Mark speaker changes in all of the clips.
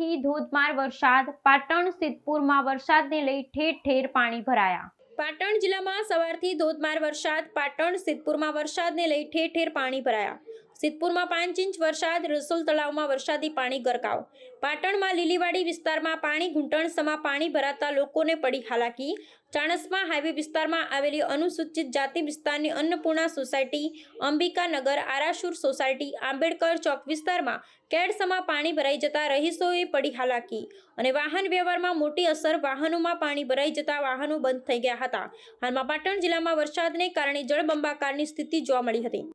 Speaker 1: ધોધમાર વરસાદ. પાટણ, સિદ્ધપુરમાં વરસાદને લઈ ઠેર ઠેર પાણી ભરાયા. પાટણ જિલ્લામાં સવારથી ધોધમાર વરસાદ, પાટણ, સિદ્ધપુરમાં વરસાદને લઈ ઠેર ઠેર પાણી ભરાયા. સિદ્ધપુરમાં પાંચ ઇંચ વરસાદ, રસોલ તળાવમાં વરસાદી પાણી ગરકાવ. પાટણમાં લીલીવાડી વિસ્તારમાં પાણી ઘૂંટણસમાં પાણી ભરાતા લોકોને પડી હાલાકી. ચાણસ્મા હાઈવે વિસ્તારમાં આવેલી અનુસૂચિત જાતિ વિસ્તારની અન્નપૂર્ણા સોસાયટી અંબિકાનગર આરાસુર સોસાયટી, આંબેડકર ચોક વિસ્તારમાં કેડસમાં પાણી ભરાઈ જતા રહીશોએ પડી હાલાકી અને વાહન વ્યવહારમાં મોટી અસર વાહનોમાં પાણી ભરાઈ જતા વાહનો બંધ થઈ ગયા હતા. હાલમાં પાટણ જિલ્લામાં વરસાદને કારણે જળબંબાકારની સ્થિતિ જોવા મળી હતી.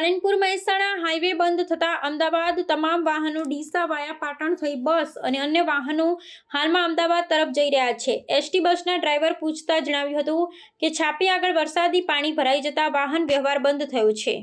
Speaker 1: પાલનપુર મહેસાણા હાઈવે બંધ થતા અમદાવાદ તમામ વાહનો ડીસા વાયા પાટણ થઈ બસ અને અન્ય વાહનો હાલમાં અમદાવાદ તરફ જઈ રહ્યા છે. એસટી બસના ડ્રાઈવર પૂછતા જણાવ્યું હતું કે, છાપી આગળ વરસાદી પાણી ભરાઈ જતા વાહન વ્યવહાર બંધ થયો છે.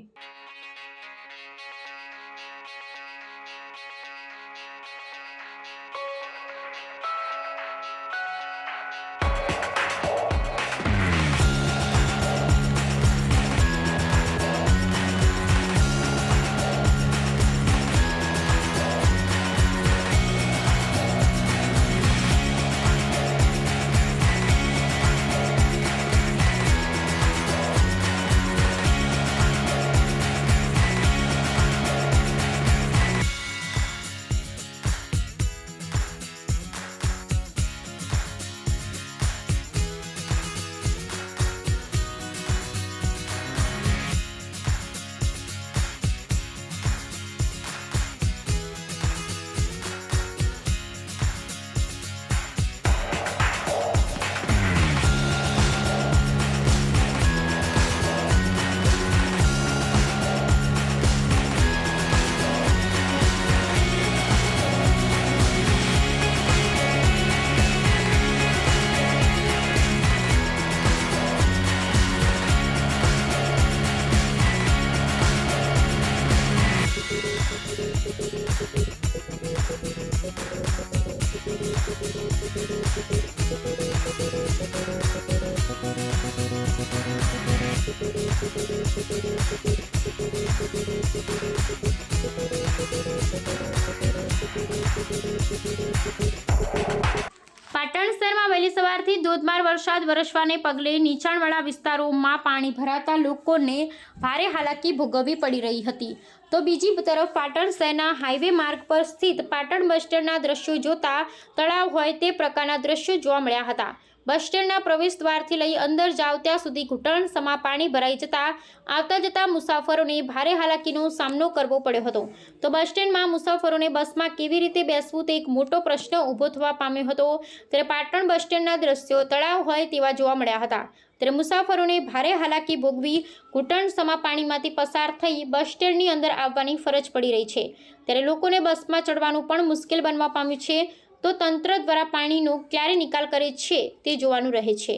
Speaker 1: પાટણ શહેરમાં વહેલી સવારથી ધોધમાર વરસાદ વરસવાને પગલે નીચાણવાળા વિસ્તારોમાં પાણી ભરાતા લોકોને ભારે હાલાકી ભોગવવી પડી રહી હતી. તો બીજી તરફ પાટણ શહેરના હાઈવે માર્ગ પર સ્થિત પાટણ બસ સ્ટેન્ડના દ્રશ્યો જોતા તળાવ હોય તે પ્રકારના દ્રશ્યો જોવા મળ્યા હતા. બસ સ્ટેન્ડના પ્રવેશ દ્વારથી લઈ અંદર જાવ ત્યાં સુધી ઘૂંટણ સમા પાણી ભરાઈ જતા આવતા જતા મુસાફરોને ભારે હાલાકીનો સામનો કરવો પડ્યો હતો. તો બસ સ્ટેન્ડમાં મુસાફરોને બસમાં કેવી રીતે બેસવું તે એક મોટો પ્રશ્ન ઊભો થવા પામ્યો હતો. ત્યારે પાટણ બસ સ્ટેન્ડના દ્રશ્યો તળાવ હોય તેવા જોવા મળ્યા હતા. ત્યારે મુસાફરોને ભારે હાલાકી ભોગવી ઘૂંટણ સમા પાણીમાંથી પસાર થઈ બસ સ્ટેન્ડની અંદર આવવાની ફરજ પડી રહી છે. ત્યારે લોકોને બસમાં ચડવાનું પણ મુશ્કેલ બનવા પામ્યું છે. તો તંત્ર દ્વારા પાણીનો ક્યારે નિકાલ કરે છે તે જોવાનું રહે છે.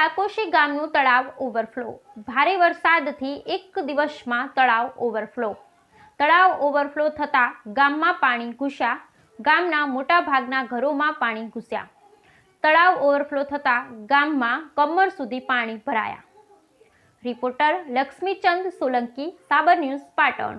Speaker 1: રામોશી ગામનું તળાવ ઓવરફ્લો ભારે વરસાદથી એક દિવસમાં તળાવ ઓવરફ્લો તળાવ ઓવરફ્લો થતાં ગામમાં પાણી ઘૂસ્યા. ગામના મોટા ભાગના ઘરોમાં પાણી ઘૂસ્યા. તળાવ ઓવરફ્લો થતાં ગામમાં કમર સુધી પાણી ભરાયા. Reporter Laxmichand Solanki, Sabar news Patan.